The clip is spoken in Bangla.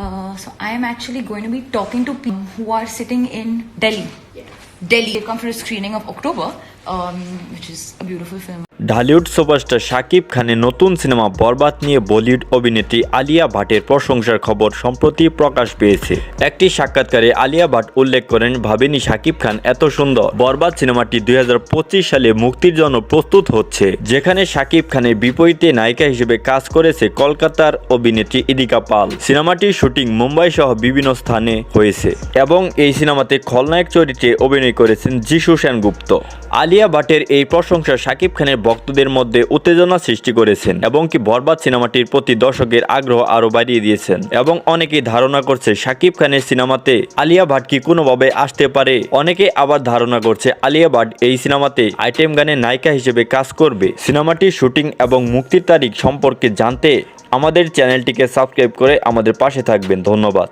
Uh, so I am actually going to be talking to people who are sitting in Delhi. Delhi. They've come for a screening of October, um, which is a beautiful film. Dhallywood superstar Shakib খানের নতুন সিনেমা বরবাদ নিয়ে বলিউড অভিনেত্রী আলিয়া ভাটের প্রশংসার খবর সম্প্রতি প্রকাশ পেয়েছে। একটি সাক্ষাৎকারে আলিয়া ভাট উল্লেখ করেন, ভাবেনি শাকিব খান এত সুন্দর। বরবাদ সিনেমাটি দুই হাজার পঁচিশ সালে মুক্তির জন্য প্রস্তুত হচ্ছে, যেখানে শাকিব খানের বিপরীতে নায়িকা হিসেবে কাজ করেছে কলকাতার অভিনেত্রী ইদিকা পাল। সিনেমাটির শুটিং মুম্বাই সহ বিভিন্ন স্থানে হয়েছে এবং এই সিনেমাতে খলনায়ক চরিত্রে অভিনয় করেছেন যিশু সেনগুপ্ত। আলিয়া ভাটের এই প্রশংসা শাকিব খানের ভক্তদের মধ্যে উত্তেজনা সৃষ্টি করেছেন এবং কি বরবাদ সিনেমাটির প্রতি দর্শকের আগ্রহ আরও বাড়িয়ে দিয়েছেন। এবং অনেকেই ধারণা করছে শাকিব খানের সিনেমাতে আলিয়া ভাট কি কোনোভাবে আসতে পারে? অনেকে আবার ধারণা করছে আলিয়া ভাট এই সিনেমাতে আইটেম গানের নায়িকা হিসেবে কাজ করবে। সিনেমাটির শুটিং এবং মুক্তির তারিখ সম্পর্কে জানতে আমাদের চ্যানেলটিকে সাবস্ক্রাইব করে আমাদের পাশে থাকবেন। ধন্যবাদ।